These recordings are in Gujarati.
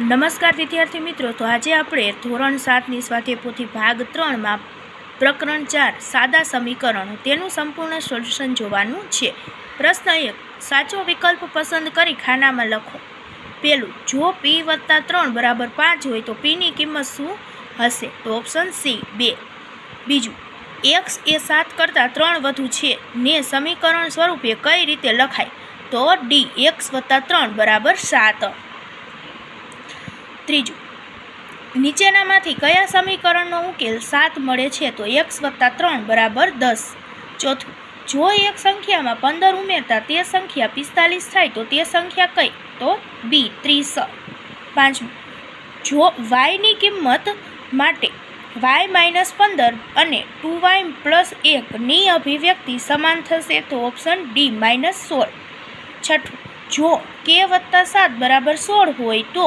નમસ્કાર વિદ્યાર્થી મિત્રો, તો આજે આપણે ધોરણ સાતની સ્વાધ્યાયપોથી ભાગ ત્રણમાં પ્રકરણ ચાર, સાદા સમીકરણ, તેનું સંપૂર્ણ સોલ્યુશન જોવાનું છે. પ્રશ્ન એક, સાચો વિકલ્પ પસંદ કરી ખાનામાં લખો. પેલું, જો પી વત્તા ત્રણ બરાબર પાંચ હોય તો પીની કિંમત શું હશે? તો ઓપ્શન સી, બે. બીજું એક્સ એ સાત કરતાં ત્રણ વધુ છે. ને સમીકરણ સ્વરૂપે કઈ રીતે લખાય? તો ડી એક્સ વત્તા ત્રણ બરાબર સાત. ત્રીજું, નીચેનામાંથી કયા સમીકરણનો ઉકેલ સાત મળે છે તો એક્સ વત્તા ત્રણ બરાબર દસ. ચોથું, જો એક સંખ્યામાં પંદર ઉમેરતા તે સંખ્યા પિસ્તાલીસ થાય તો તે સંખ્યા કઈ? તો બી, ત્રીસ. પાંચમું, જો વાયની કિંમત માટે વાય માઇનસ પંદર અને ટુ વાય પ્લસ એકની અભિવ્યક્તિ સમાન થશે તો ઓપ્શન ડી માઇનસ સોળ. છઠ્ઠું, જો કે વત્તા સાત બરાબર સોળ હોય તો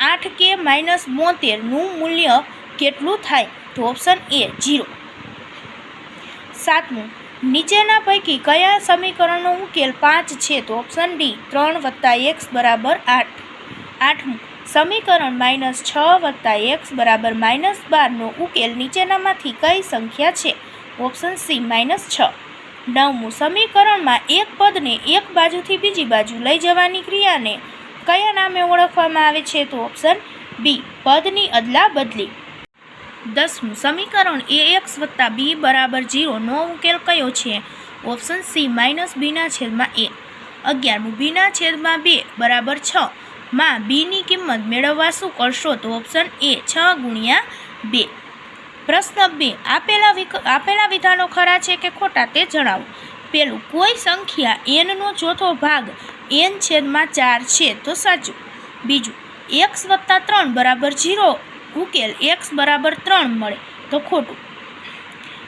આઠ કે માઇનસ બોતેરનું મૂલ્ય કેટલું થાય તો ઓપ્શન એ જીરો. સાતમું, નીચેના પૈકી કયા સમીકરણનો ઉકેલ પાંચ છે તો ઓપ્શન ડી ત્રણ વત્તા એક્સ બરાબર આઠ. આઠમું, સમીકરણ માઇનસ છ વત્તા એક્સ બરાબર માઇનસ બારનો ઉકેલ નીચેનામાંથી કઈ સંખ્યા છે? ઓપ્શન સી માઇનસ છ. નવમું, સમીકરણમાં એક પદને એક બાજુથી બીજી બાજુ લઈ જવાની ક્રિયાને કયા નામે ઓળખવામાં આવે છે તો ઓપ્શન બી, પદની અદલા બદલી. દસમું, સમીકરણ એ એક્સ વત્તા બી બરાબર જીરો નો ઉકેલ કયો છે? ઓપ્શન સી, માઇનસ બીના છેદમાં એ અગિયારમું બીના છેદમાં બે બરાબર છ. માં બીની કિંમત મેળવવા શું કરશો તો ઓપ્શન એ, છ ગુણ્યા બે. પ્રશ્ન બે, આપેલા વિક, આપેલા વિધાનો ખરા છે કે ખોટા તે જણાવો. પેલું કોઈ સંખ્યા એનનો ચોથો ભાગ એન છેદમાં ચાર છે, તો સાચું. બીજું એક્સ વત્તા ત્રણ બરાબર ઝીરો ઉકેલ એક્સ બરાબર ત્રણ મળે, તો ખોટું.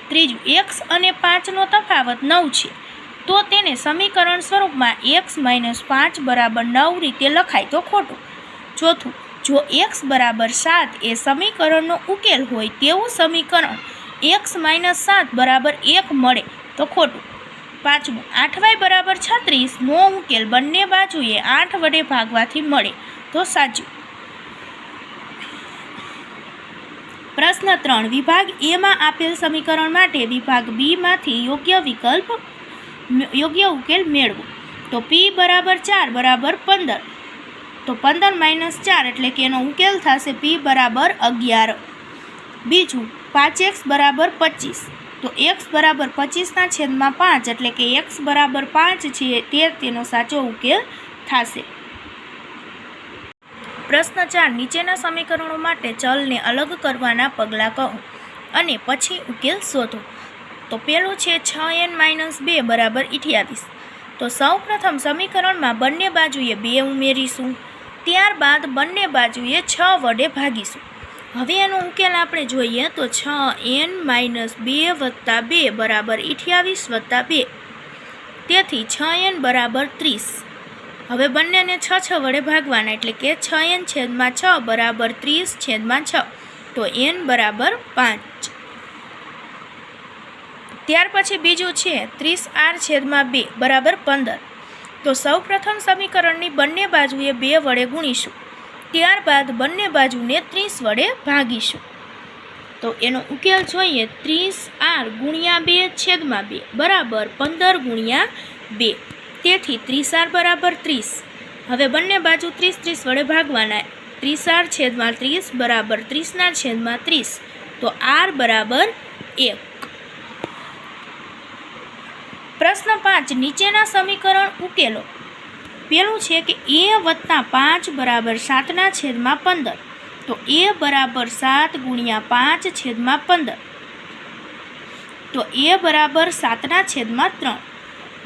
ત્રીજું એક્સ અને પાંચનો તફાવત નવ છે, તો તેને સમીકરણ સ્વરૂપમાં એક્સ માઇનસ પાંચ બરાબર નવ રીતે લખાય, તો ખોટું. ચોથું, જો એક્સ બરાબર સાત એ સમીકરણનો ઉકેલ હોય, તેવું સમીકરણ એક્સ માઇનસ સાત બરાબર એક મળે, તો ખોટું. પાંચમું આઠ વાય બરાબર છત્રીસનો ઉકેલ બંને બાજુએ આઠ વડે ભાગવાથી મળે. તો સાચું. પ્રશ્ન ત્રણ, વિભાગ એમાં આપેલ સમીકરણ માટે વિભાગ બીમાંથી યોગ્ય વિકલ્પ, યોગ્ય ઉકેલ મેળવો. તો પી બરાબર ચાર, બરાબર પંદર. તો પંદર માઇનસ ચાર એટલે કે એનો ઉકેલ થશે પી બરાબર અગિયાર. બીજું, પાંચ એક્સ બરાબર પચીસ. તો એક્સ બરાબર પચીસના છેદમાં પાંચ એટલે કે એક્સ બરાબર પાંચ છે તે તેનો સાચો ઉકેલ થશે. પ્રશ્ન ચાર, નીચેના સમીકરણો માટે ચલને અલગ કરવાના પગલાં કહો અને પછી ઉકેલ શોધો. તો પેલું છે છ એન માઇનસ બે બરાબર અઠ્યાવીસ તો સૌ પ્રથમ સમીકરણમાં બંને બાજુએ બે ઉમેરીશું, ત્યારબાદ બંને બાજુએ છ વડે ભાગીશું. હવે એનો ઉકેલ આપણે જોઈએ તો છ એન માઇનસ બે વત્તા બે બરાબર અઠ્યાવીસ વત્તા બે. તેથી છ એન બરાબર ત્રીસ. હવે બંનેને છ છ વડે ભાગવાના એટલે કે છ એન છેદમાં છ બરાબર ત્રીસ છેદમાં છ. તો એન બરાબર પાંચ. ત્યાર પછી બીજું છે ત્રીસ આર છેદમાં બે બરાબર પંદર. તો સૌ પ્રથમ સમીકરણની બંને બાજુએ બે વડે ગુણીશું. ત્યારબાદ બંને બાજુને ત્રીસ વડે ભાગીશું. તો એનો ઉકેલ જોઈએ ત્રીસ આર ગુણ્યા બે છેદમાં બે, બરાબર પંદર ગુણ્યા બે. તેથી ત્રીસ આર બરાબર ત્રીસ. હવે બંને બાજુ ત્રીસ ત્રીસ વડે ભાગવાના. ત્રીસ આર છેદમાં ત્રીસ બરાબર ત્રીસના છેદમાં ત્રીસ. તો આર બરાબર એક. પ્રશ્ન પાંચ, નીચેના સમીકરણ ઉકેલો. પેલું છે કે એ વત્તા પાંચ બરાબર સાતના છેદમાં પંદર. તો એ બરાબર સાત ગુણ્યા પાંચ છેદમાં પંદર. તો એ બરાબર સાતના છેદમાં ત્રણ.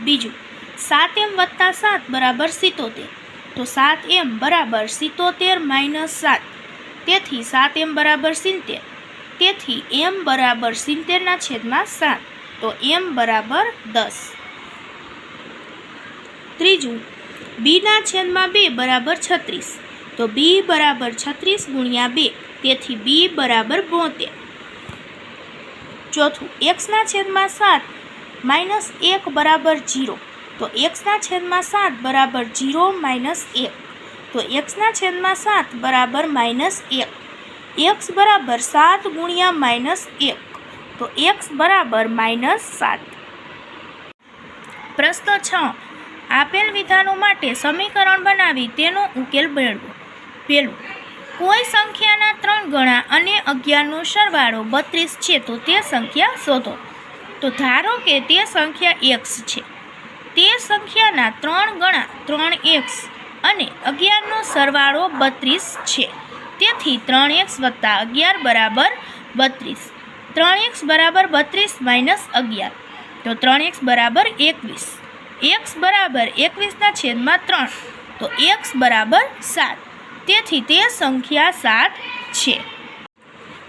બીજું, સાત એમ વત્તા સાત બરાબર સિત્તોતેર. તો સાત એમ બરાબર સિત્તોતેર માઇનસ સાત. તેથી સાત એમ બરાબર સિત્તેર. તેથી એમ બરાબર સિત્તેરના છેદમાં સાત. તો એમ બરાબર દસ. ત્રીજું બીના છેદમાં બે બરાબર છત્રીસ. તો બી બરાબર છત્રીસ ગુણ્યા બે, તેથી બી બરાબર બોતેર. ચોથું, એક્સના છેદમાં સાત માઇનસ એક બરાબર જીરો તો એક્સના છેદમાં સાત બરાબર જીરો માઇનસ એક. તો એક્સના છેદમાં સાત બરાબર માઇનસ એક. એક્સ બરાબર સાત ગુણ્યા માઇનસ એક. તો એક્સ બરાબર માઇનસ સાત. પ્રશ્ન છ આપેલ વિધાનો માટે સમીકરણ બનાવી તેનો ઉકેલ મેળવો. પહેલું, કોઈ સંખ્યાના ત્રણ ગણા અને અગિયારનો સરવાળો બત્રીસ છે તો તે સંખ્યા શોધો. તો ધારો કે તે સંખ્યા એક્સ છે. તે સંખ્યાના ત્રણ ગણા ત્રણ એક્સ અને અગિયારનો સરવાળો બત્રીસ છે. તેથી ત્રણ એક્સ વત્તા અગિયાર બરાબર બત્રીસ. ત્રણ એક્સ બરાબર બત્રીસ માઇનસ અગિયાર. તો ત્રણ એક્સ બરાબર એકવીસ. એક્સ બરાબર એકવીસના છેદમાં ત્રણ. તો એક્સ બરાબર સાત. તેથી તે સંખ્યા સાત છે.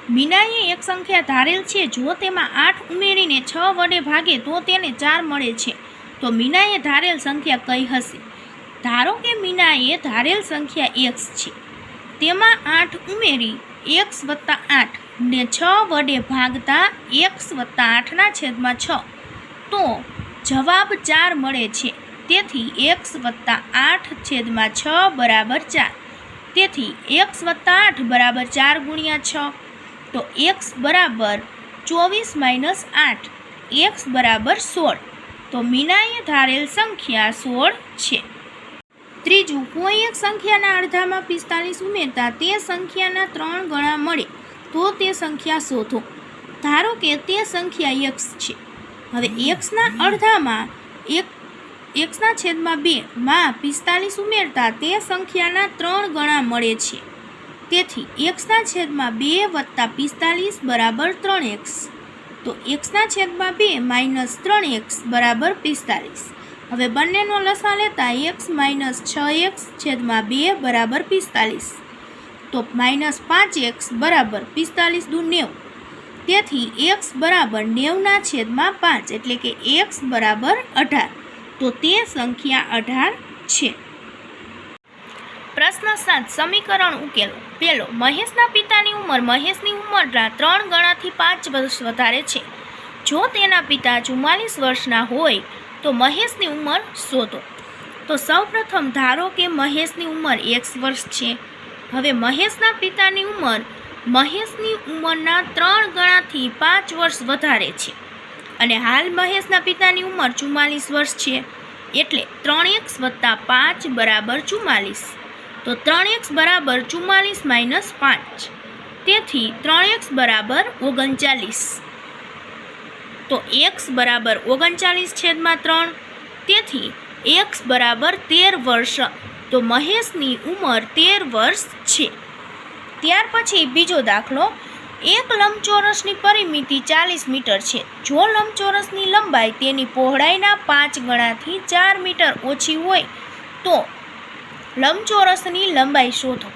મીનાએ એક સંખ્યા ધારેલ છે. જો તેમાં આઠ ઉમેરીને છ વડે ભાગે તો તેને ચાર મળે છે. તો મીનાએ ધારેલ સંખ્યા કઈ હશે? ધારો કે મીનાએ ધારેલ સંખ્યા એક્સ છે. તેમાં આઠ ઉમેરી એક્સ વત્તા આઠ ને છ વડે ભાગતા એક્સ વત્તા આઠના છેદમાં છ. તો જવાબ ચાર મળે છે. તેથી એક્સ વત્તા આઠ છેદમાં છ બરાબર ચાર. તેથી એક્સ વત્તા આઠ બરાબર ચાર ગુણ્યા છ. તો એક્સ બરાબર ચોવીસ માઇનસ આઠ. એક્સ બરાબર સોળ. તો મીનાએ ધારેલ સંખ્યા સોળ છે. ત્રીજું, કોઈ એક સંખ્યાના અડધામાં પિસ્તાલીસ ઉમેરતા તે સંખ્યાના ત્રણ ગણા મળે. તો તે સંખ્યા શોધો. ધારો કે તે સંખ્યા એક્સ છે. હવે એક્સના અડધામાં એક એક્સના છેદમાં બે માં પિસ્તાલીસ ઉમેરતા તે સંખ્યાના ત્રણ ગણા મળે છે. તેથી એક્સના છેદમાં બે વત્તા પિસ્તાલીસ બરાબર ત્રણ એક્સ. તો એક્સના છેદમાં બે માઇનસ ત્રણ એક્સ બરાબર પિસ્તાલીસ હવે બંનેનો લસા લેતા એક્સ માઇનસ છ એક્સ છેદમાં બે બરાબર પિસ્તાલીસ તો માઇનસ પાંચ એક્સ બરાબર પિસ્તાલીસ દુ નેવું. તેથી એક્સ બરાબર નેવના છેદમાં પાંચ એટલે કે એક્સ બરાબર અઢાર. તો તે સંખ્યા અઢાર છે. પ્રશ્ન સાત, સમીકરણ ઉકેલો. પેલો, મહેશના પિતાની ઉંમર મહેશની ઉંમરના ત્રણ ગણાથી પાંચ વર્ષ વધારે છે. જો તેના પિતા ચુમ્માલીસ વર્ષના હોય, તો મહેશની ઉંમર શોધો. તો સૌપ્રથમ ધારો કે મહેશની ઉંમર એક્સ વર્ષ છે. હવે મહેશના પિતાની ઉંમર મહેશની ઉંમરના ત્રણ ગણાથી પાંચ વર્ષ વધારે છે. અને હાલ મહેશના પિતાની ઉંમર ચુમ્માલીસ વર્ષ છે. એટલે ત્રણ એક્સ વત્તા પાંચ બરાબર ચુમ્માલીસ. તો ત્રણ એક્સ બરાબર ચુમ્માલીસ માઇનસ પાંચ. તેથી ત્રણ એક્સ બરાબર ઓગણચાલીસ. તો એક્સ બરાબર ઓગણચાલીસ છેદમાં ત્રણ. તેથી એક્સ બરાબર તેર વર્ષ. તો મહેશની ઉંમર તેર વર્ષ છે. ત્યાર પછી બીજો દાખલો, એક લંબચોરસની પરિમિતિ ચાલીસ મીટર છે. જો લંબચોરસની લંબાઈ તેની પહોળાઈના પાંચ ગણાથી ચાર મીટર ઓછી હોય, તો લંબચોરસની લંબાઈ શોધો.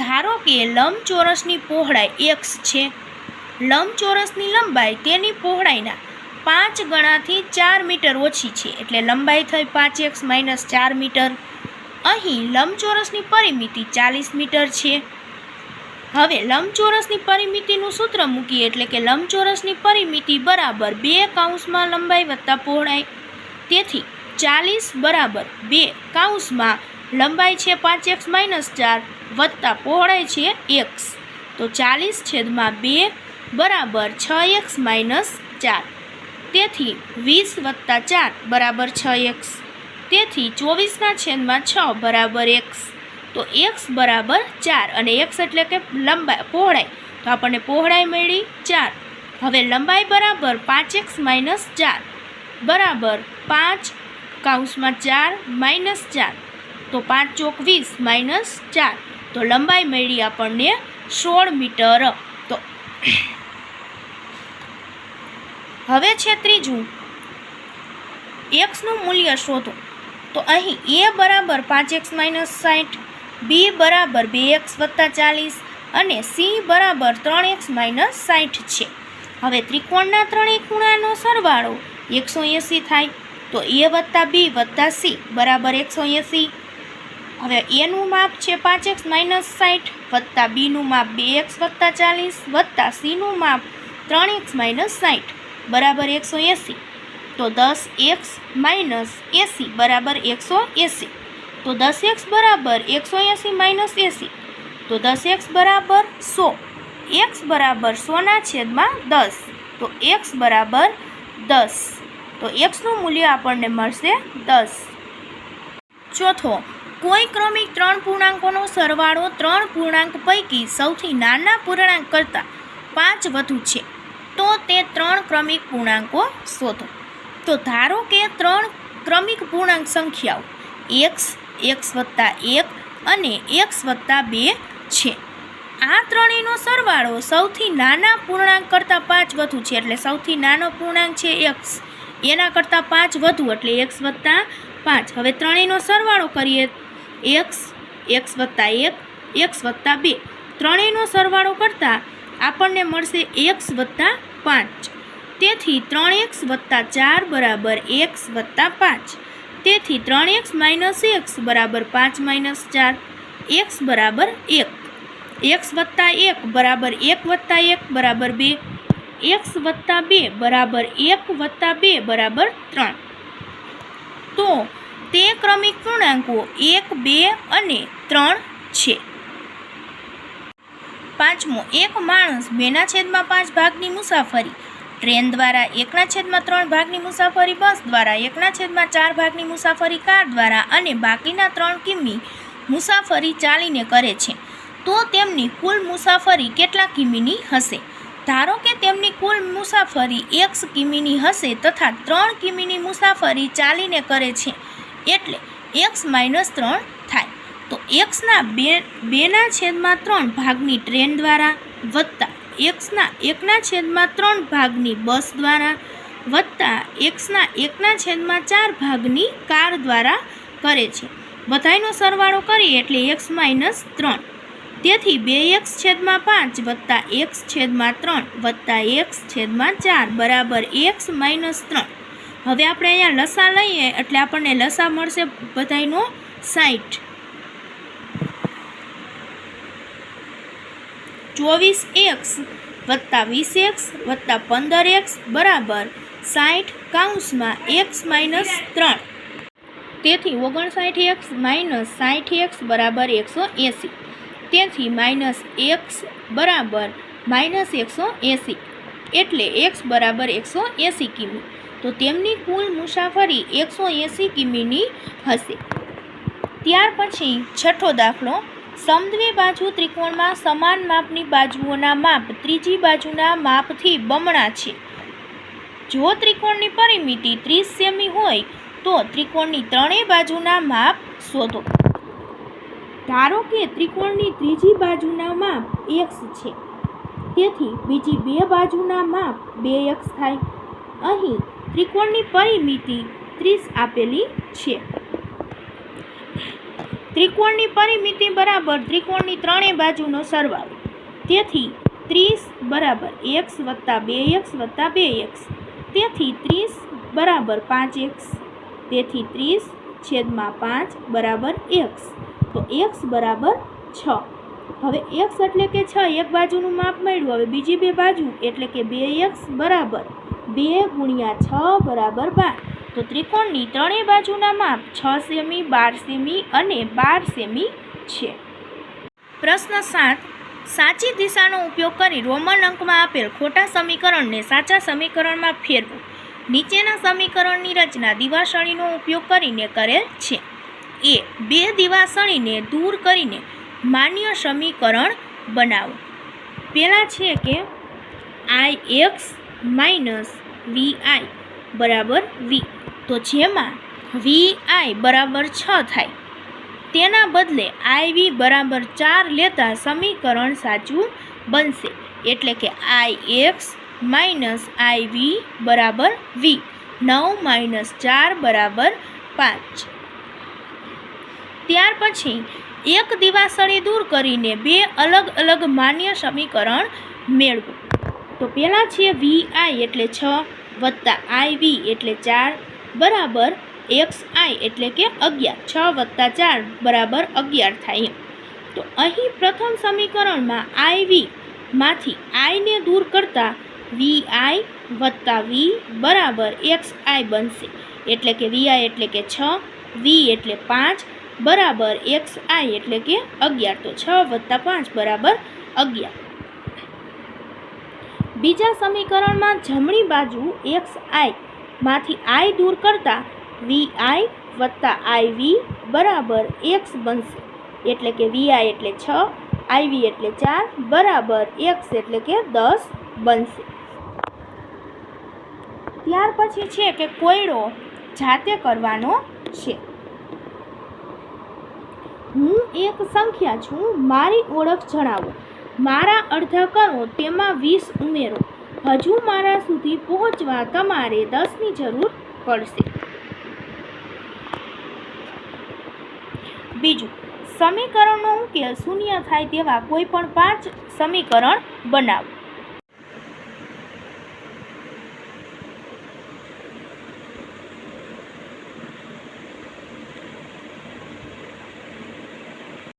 ધારો કે લંબચોરસની પહોળાઈ એક્સ છે. લંબચોરસની લંબાઈ તેની પહોળાઈના પાંચ ગણાથી ચાર મીટર ઓછી છે, એટલે લંબાઈ થઈ પાંચ એક્સ માઇનસ ચાર મીટર. અહીં લંબચોરસની પરિમિતિ ચાલીસ મીટર છે. હવે લંબચોરસની પરિમિતિનું સૂત્ર મૂકીએ એટલે કે લંબચોરસની પરિમિતિ બરાબર બે કાઉન્સમાં લંબાઈ વત્તા પહોળાઈ તેથી ચાલીસ બરાબર બે કાઉન્સમાં લંબાઈ છે પાંચ એક્સ માઇનસ ચાર વત્તા પહોળાઈ છે એક્સ. તો ચાલીસ છેદમાં બે બરાબર છ એક્સ માઇનસ ચાર. તેથી વીસ વત્તા ચાર બરાબર છ એક્સ. તેથી ચોવીસના છેદમાં છ બરાબર એક્સ. તો એક્સ બરાબર ચાર અને એક્સ એટલે કે લંબાઈ પહોળાઈ. તો આપણને પહોળાઈ મળી ચાર. હવે લંબાઈ બરાબર પાંચ એક્સ માઇનસ ચાર. બરાબર પાંચ કાઉન્સમાં ચાર માઇનસ ચાર. તો પાંચ ચોક વીસ માઇનસ ચાર. તો લંબાઈ મળી આપણને સોળ મીટર. તો હવે છે ત્રીજું. એક્સનું મૂલ્ય શોધો. તો અહીં એ બરાબર પાંચ એક્સ માઇનસ સાઠ. બી બરાબર બે એક્સ વત્તા ચાલીસ અને સી બરાબર ત્રણ એક્સ માઇનસ સાઠ છે. હવે ત્રિકોણના ત્રણેય ખૂણાનો સરવાળો એકસો એંસી થાય તો એ વત્તા બી વત્તા સી બરાબર એકસો એંસી. હવે એનું માપ છે પાંચ એક્સ માઇનસ સાઠ વત્તા બીનું માપ બે એક્સ વત્તા ચાલીસ વત્તા સીનું માપ ત્રણ એક્સ માઇનસ સાઠ બરાબર એકસો એંસી. તો દસ એક્સ માઇનસ એંસી બરાબર એકસો એંસી. તો દસ એક્સ બરાબર એકસો એંસી માઇનસ એંસી. તો દસ એક્સ બરાબર સો. એક્સ બરાબર સોના છેદમાં દસ. તો એક્સ બરાબર દસ. તો એક્સનું મૂલ્ય આપણને મળશે દસ. ચોથો, કોઈ ક્રમિક ત્રણ પૂર્ણાંકોનો સરવાળો ત્રણ પૂર્ણાંક પૈકી સૌથી નાના પૂર્ણાંક કરતાં પાંચ વધુ છે. તો તે ત્રણ ક્રમિક પૂર્ણાંકો શોધો. તો ધારો કે ત્રણ ક્રમિક પૂર્ણાંક સંખ્યાઓ, એક્સ એક્સ વત્તા એક અને એક્સ વત્તા બે છે. આ ત્રણેયનો સરવાળો સૌથી નાના પૂર્ણાંક કરતાં પાંચ વધુ છે, એટલે સૌથી નાનો પૂર્ણાંક છે એક્સ એના કરતાં પાંચ વધુ, એટલે એક્સ વત્તા પાંચ. હવે ત્રણેયનો સરવાળો કરીએ. એક્સ એક્સ વત્તા એક એક્સ વત્તા બે. ત્રણેયનો સરવાળો કરતાં આપણને મળશે એક્સ વત્તા પાંચ. તેથી ત્રણ એક્સ વત્તા ચાર બરાબર એક્સ વત્તા પાંચ. તેથી ત્રણ એક્સ માઇનસ એક્સ બરાબર પાંચ માઇનસ ચાર, એક્સ બરાબર એક. એક્સ વત્તા એક બરાબર એક વત્તા એક બરાબર બે. એક્સ વત્તા બે બરાબર એક વત્તા બે બરાબર ત્રણ. તો તે ક્રમિક પૂર્ણાંકો એક, બે અને ત્રણ છે. પાંચમો, એક માણસ બેના છેદમાં પાંચ ભાગની મુસાફરી. ટ્રેન દ્વારા એકના છેદમાં ત્રણ ભાગની મુસાફરી, બસ દ્વારા એકના છેદમાં ચાર ભાગની મુસાફરી, કાર દ્વારા અને બાકીના ત્રણ કિમી મુસાફરી ચાલીને કરે છે. તો તેમની કુલ મુસાફરી કેટલા કિમીની હશે? ધારો કે તેમની કુલ મુસાફરી એક્સ કિમીની હશે તથા ત્રણ કિમીની મુસાફરી ચાલીને કરે છે, એટલે એક્સ માઇનસ ત્રણ થાય. તો એક્સના બે, બેના છેદમાં ત્રણ ભાગની ટ્રેન દ્વારા વત્તા એક્સના એકના છેદમાં ત્રણ ભાગની બસ દ્વારા વત્તા એક્સના એકના છેદમાં ચાર ભાગની કાર દ્વારા કરે છે. બધાયનો સરવાળો કરીએ એટલે એક્સ માઇનસ ત્રણ. તેથી બે એક્સ છેદમાં પાંચ વત્તા એક્સ છેદમાં ત્રણ વત્તા એક્સ છેદમાં ચાર બરાબર એક્સ માઇનસ ત્રણ. હવે આપણે અહીંયા લસા લઈએ એટલે આપણને લસા મળશે બધાયનો સાઠ ચોવીસ એક્સ વત્તા વીસ એક્સ વત્તા પંદર એક્સ બરાબર સાઠ કાઉન્સમાં એક્સ માઇનસ ત્રણ. તેથી ઓગણસાઠ એક્સ માઇનસ સાઠ એક્સ બરાબર એકસો એંસી. તેથી માઇનસ એક્સ બરાબર માઇનસ એકસો એંસી. એટલે એક્સ બરાબર એકસો એંસી કિમી. તો તેમની કુલ મુસાફરી એકસો એંસી કિમીની હશે. ત્યાર પછી છઠ્ઠો દાખલો સમદ્વી બાજુ ત્રિકોણમાં સમાન માપની બાજુઓના માપ ત્રીજી બાજુના માપથી બમણા છે. જો ત્રિકોણની પરિમિતિ ત્રીસ સેમી હોય, તો ત્રિકોણની ત્રણેય બાજુના માપ શોધો. ધારો કે ત્રિકોણની ત્રીજી બાજુના માપ એક્સ છે. તેથી બીજી બે બાજુના માપ બે એક્સ થાય. અહીં ત્રિકોણની પરિમિતિ ત્રીસ આપેલી છે. ત્રિકોણની પરિમિતિ બરાબર ત્રિકોણની ત્રણેય બાજુનો સરવાળો. તેથી ત્રીસ બરાબર એક્સ વત્તા બે એક્સ વત્તા બે એક્સ તેથી ત્રીસ બરાબર પાંચ એક્સ તેથી ત્રીસ છેદમાં પાંચ બરાબર એક્સ તો એક્સ બરાબર છ. હવે એક્સ એટલે કે છ એક બાજુનું માપ મળ્યું. હવે બીજી બે બાજુ એટલે કે બે એક્સ બરાબર બે ગુણ્યા છ બરાબર બાર. તો ત્રિકોણની ત્રણેય બાજુના માપ છ સેમી, બાર સેમી અને બાર સેમી છે. પ્રશ્ન સાત. સાચી દિશાનો ઉપયોગ કરી રોમન અંકમાં આપેલ ખોટા સમીકરણને સાચા સમીકરણમાં ફેરવું. નીચેના સમીકરણની રચના દિવાસળીનો ઉપયોગ કરીને કરેલ છે. એ બે દિવાસળીને દૂર કરીને માન્ય સમીકરણ બનાવો. પહેલાં છે કે આઈ એક્સ માઇનસ વી આઈ બરાબર વી. તો જેમાં વી આઈ બરાબર છ થાય. તેના બદલે આઈ વી બરાબર ચાર લેતા સમીકરણ સાચું બનશે. એટલે કે આઈ એક્સ માઇનસ આઈ વી બરાબર વી. નવ માઇનસ ચાર બરાબર પાંચ. ત્યાર પછી એક દિવાસળી દૂર કરીને બે અલગ અલગ માન્ય સમીકરણ મેળવો. તો પહેલાં છે વી આઈ એટલે છ. વત્તા આઈ વી એટલે ચાર બરાબર એક્સ આઈ એટલે કે અગિયાર. છ વત્તા ચાર બરાબર અગિયાર થાય તો અહીં પ્રથમ સમીકરણમાં આઈ વી માંથી આઈને દૂર કરતાં વી આઈ વત્તા વી બરાબર એક્સ આઈ બનશે. એટલે કે વી આઈ એટલે કે છ, વી એટલે પાંચ, બરાબર એક્સ આઈ એટલે કે અગિયાર. તો છ વત્તા પાંચ બરાબર અગિયાર. બીજા સમીકરણમાં જમણી બાજુ એક્સ આઈ માંથી આઈ દૂર કરતાં વી આઈ વત્તા આઈ વી બરાબર એક્સ બનશે. એટલે કે વી આઈ એટલે છ, આઈ વી એટલે ચાર, બરાબર એક્સ એટલે કે દસ બનશે. ત્યાર પછી છે કે કોયડો જાતે કરવાનો છે. હું એક સંખ્યા છું, મારી ઓળખ જણાવો. મારા અડધા કરો, તેમાં વીસ ઉમેરો. હજુ મારા સુધી પહોંચવા તમારે દસની જરૂર પડશે. બીજું, સમીકરણનો ઉકેલ શૂન્ય થાય તેવા કોઈ પણ પાંચ સમીકરણ બનાવો.